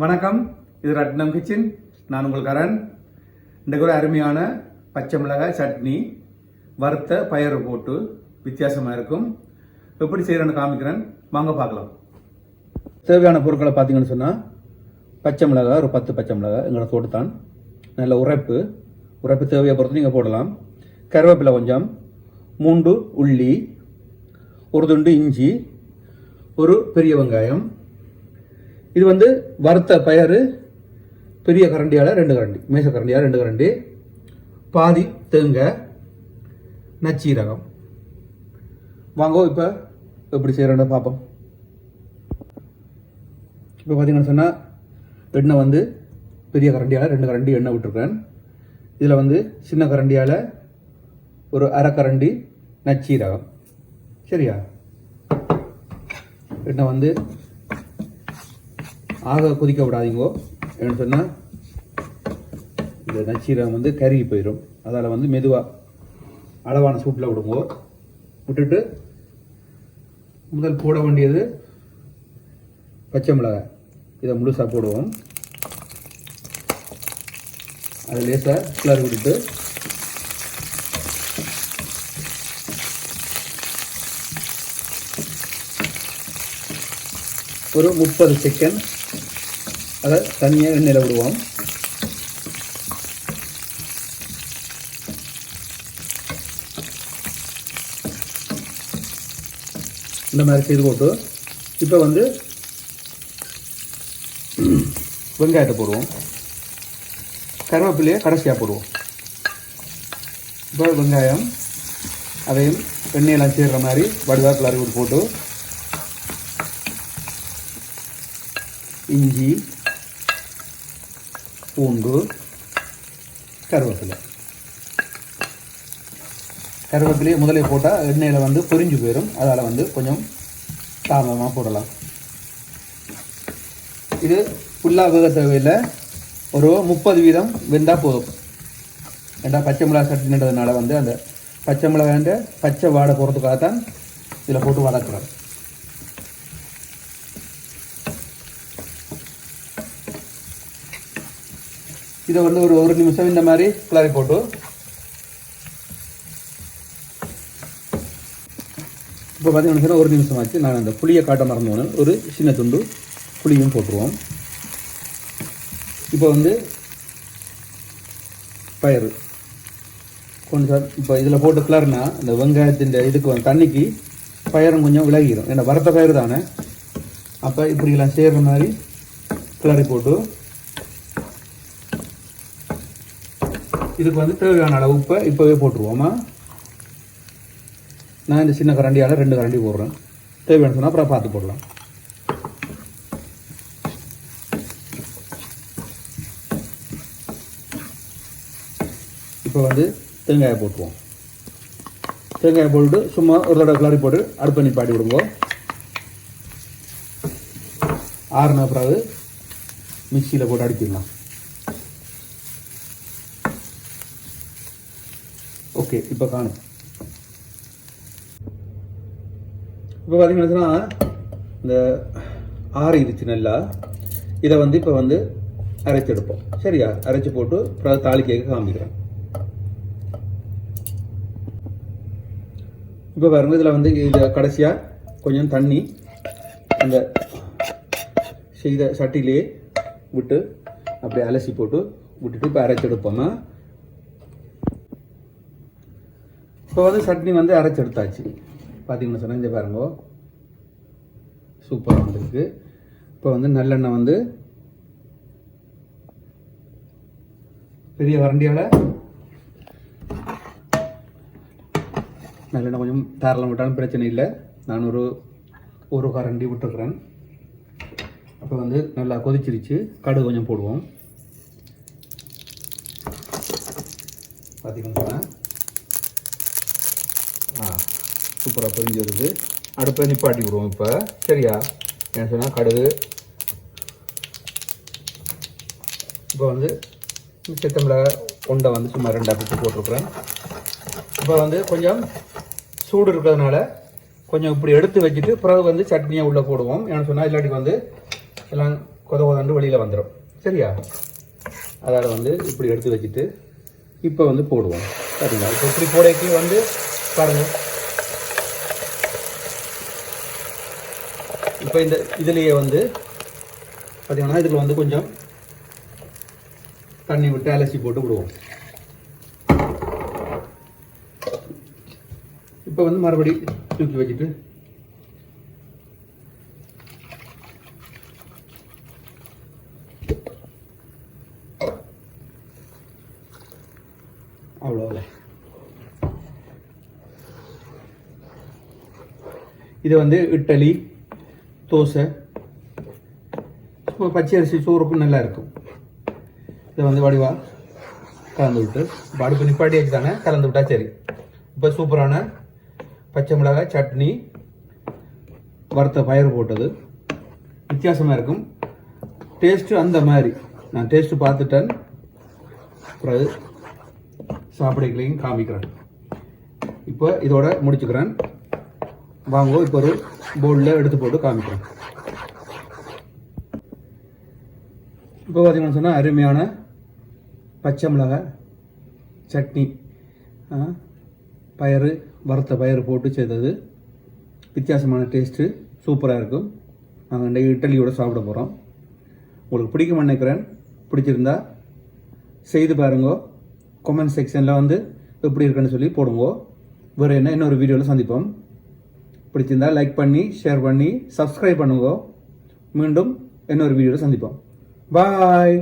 வணக்கம். இது ரத்னம் கிச்சன். நான் உங்கள் கரண். இன்றைக்கு ஒரு அருமையான பச்சை மிளகாய் சட்னி வறுத்த பயறு போட்டு வித்தியாசமாக இருக்கும். எப்படி செய்கிறேன்னு காமிக்கிறேன். வாங்க பார்க்கலாம். தேவையான பொருட்களை பார்த்தீங்கன்னு சொன்னால் பச்சை மிளகாய் ஒரு பத்து பச்சை மிளகாய் எங்களோட தோட்டத்தான் நல்ல உரைப்பு. உரைப்பு தேவையை பொறுத்து நீங்கள் போடலாம். கருவேப்பிலை கொஞ்சம் மூண்டு உள்ளி ஒரு துண்டு இஞ்சி ஒரு பெரிய வெங்காயம் இது வந்து வறுத்த பயறு பெரிய கரண்டியால் ரெண்டு கரண்டி மேச கரண்டியால் ரெண்டு கரண்டி பாதி தேங்க நச்சீரகம். வாங்கோ இப்போ எப்படி செய்கிறோன்னு பார்ப்போம். இப்போ பார்த்தீங்கன்னு சொன்னால் எண்ணெய் வந்து பெரிய கரண்டியால் ரெண்டு கரண்டி எண்ணெய் விட்டுருக்கேன். இதில் வந்து சின்ன கரண்டியால் ஒரு அரை கரண்டி நச்சீரகம். சரியா? எண்ணெய் வந்து ஆக கொதிக்க விடாதீங்கோ ஏன்னு சொன்னால் இந்த நச்சீரகம் வந்து கருகி போயிடும் அதால் வந்து மெதுவாக அளவான சூட்டில் விடுங்கோ. விட்டுட்டு முதல் போட வேண்டியது பச்சை மிளகாய். இதை முழுசாக போடுவோம். அது லேசாக கிளறி விட்டுட்டு ஒரு முப்பது செகண்ட் அதை தனியாக எண்ணெயில் விடுவோம். இந்த மாதிரி செய்து போட்டு இப்போ வந்து வெங்காயத்தை போடுவோம். கருவேப்பிலையை கடைசியாக போடுவோம். இப்போ வெங்காயம் அதையும் எண்ணெயெல்லாம் சேர்கிற மாதிரி வடிவாக கிளறி போட்டு இஞ்சி பூண்டு கருவேப்பிலை. கருவேப்பிலையை முதலே போட்டால் எண்ணெயில் வந்து பொரிஞ்சு போயிடும் அதால் வந்து கொஞ்சம் தாமதமாக போடலாம். இது ஃபுல்லாக வேக தேவையில்லை. ஒரு முப்பது வீதம் வெந்தால் போதும். ஏன்னா பச்சை மிளகா சட்டினதுனால வந்து அந்த பச்சை மிளகாண்ட பச்சை வாடை போகிறதுக்காக தான் இதில் போட்டு வதக்குறோம். இதை வந்து ஒரு ஒரு நிமிஷம் இந்த மாதிரி கிளறி போட்டு. இப்போ பார்த்தீங்கன்னா ஒரு நிமிஷம் ஆச்சு. நான் அந்த புளியை காட்ட மறந்தோன்னு ஒரு சின்ன துண்டு புளியும் போட்டுருவோம். இப்போ வந்து பயிறு. கொஞ்சம் இப்போ இதில் போட்டு கிளறுனா இந்த வெங்காயத்தின் இதுக்கு வந்து தண்ணிக்கு பயிரும் கொஞ்சம் விலகிடும் ஏன்னா வறுத்த பயிறு தானே. அப்போ இப்படிலாம் சேர்ற மாதிரி கிளறி போட்டு இதுக்கு வந்து தேவையான அளவு உப்பை இப்போவே போட்டுருவோமா? நான் இந்த சின்ன கரண்டியால் ரெண்டு கரண்டி போடுறேன். தேவையான சொன்னால் அப்புறம் பார்த்து போடலாம். இப்போ வந்து தேங்காயை போட்டுருவோம். தேங்காயை போட்டுட்டு சும்மா ஒரு தடவை கிளறி போட்டு அடுப்பை நிப்பாட்டி விடுங்க. ஆறுன பிறகு மிக்சியில் போட்டு அடிக்கிடலாம். ஓகே இப்போ காணும். இப்போ பார்த்தீங்கன்னா இந்த ஆறிடுச்சு நல்லா இதை வந்து இப்போ வந்து அரைச்செடுப்போம். சரியா? அரைச்சி போட்டு அப்புறம் தாளிக்க காமிக்கிறேன். இப்போ பாருங்க இதில் வந்து இதை கடைசியாக கொஞ்சம் தண்ணி அந்த செய்த சட்டிலே விட்டு அப்படியே அலசி போட்டு விட்டுட்டு இப்போ அரைச்செடுப்போம்னா இப்போ வந்து சட்னி வந்து அரைச்செடுத்தாச்சு பார்த்தீங்கன்னா சொன்னால் இந்த பாருங்க. சூப்பராக வந்திருக்கு. இப்போ வந்து நல்லெண்ணெய் வந்து பெரிய வரண்டியால் நல்லெண்ணெய் கொஞ்சம் தாராளம் விட்டாலும் பிரச்சனை இல்லை. நான் ஒரு ஒரு கரண்டி விட்டுருக்குறேன். அப்போ வந்து நல்லா கொதிச்சிருச்சு. கடுகு கொஞ்சம் போடுவோம். பார்த்தீங்கன்னா சொன்னால் ஆ சூப்பராக பொரிஞ்சு வருது அடுப்பை நிப்பாட்டி விடுவோம் இப்போ. சரியா? என்ன சொன்னால் கடுகு. இப்போ வந்து மிளகாய் கொண்டை வந்து சும்மா ரெண்டாக பிச்சு போட்டிருக்குறேன். இப்போ வந்து கொஞ்சம் சூடு இருக்கிறதுனால கொஞ்சம் இப்படி எடுத்து வச்சுட்டு பிறகு வந்து சட்னியை உள்ளே போடுவோம். ஏன்னு சொன்னால் இல்லாட்டி வந்து எல்லாம் கொத கொதண்டு வெளியில் வந்துடும் சரியா? அதால் வந்து இப்படி எடுத்து வச்சுட்டு இப்போ வந்து போடுவோம். சரிங்களா? இப்போ இப்படி போடைக்கு வந்து பாருங்கள் இப்போ இந்த இதுலேயே வந்து பார்த்தீங்கன்னா இதில் வந்து கொஞ்சம் தண்ணி விட்டு அலசி போட்டு விடுவோம். இப்போ வந்து மறுபடி தூக்கி வச்சுட்டு அவ்வளோல இது வந்து இட்டலி தோசை. சும்மா பச்சை அரிசி சோறுக்கும் நல்லா இருக்கும். இதை வந்து வடிவா கலந்து விட்டு இப்போ அடுப்பு தானே கலந்து விட்டா சரி. இப்போ சூப்பரான பச்சை மிளகாய் சட்னி வறுத்த பயிர் போட்டது. வித்தியாசமாக இருக்கும். டேஸ்ட்டு அந்த மாதிரி. நான் டேஸ்ட்டு பார்த்துட்டேன். பிறகு சாப்பிடைகளையும் காமிக்கிறேன். இப்போ இதோட முடிச்சுக்கிறேன். வாங்க இப்போ ஒரு போர்டில் எடுத்து போட்டு காமிக்கிறோம் இப்போ பார்த்தீங்கன்னு சொன்னால் அருமையான பச்சை மிளகாய் சட்னி ஆ, பயறு வறுத்த பயறு போட்டு செய்தது. வித்தியாசமான டேஸ்ட்டு சூப்பராக இருக்கும். நாங்கள் இன்றைக்கு இட்லியோட சாப்பிட போகிறோம் உங்களுக்கு பிடிக்கும் நினைக்கிறேன். பிடிச்சிருந்தா செய்து பாருங்க. கமெண்ட் செக்ஷனில் வந்து எப்படி இருக்குன்னு சொல்லி போடுங்க. வேறு என்ன இன்னொரு வீடியோவில் சந்திப்போம். பிடிச்சிருந்தா லைக் பண்ணி ஷேர் பண்ணி சப்ஸ்கிரைப் பண்ணுங்க. மீண்டும் இன்னொரு வீடியோவில் சந்திப்போம். பாய்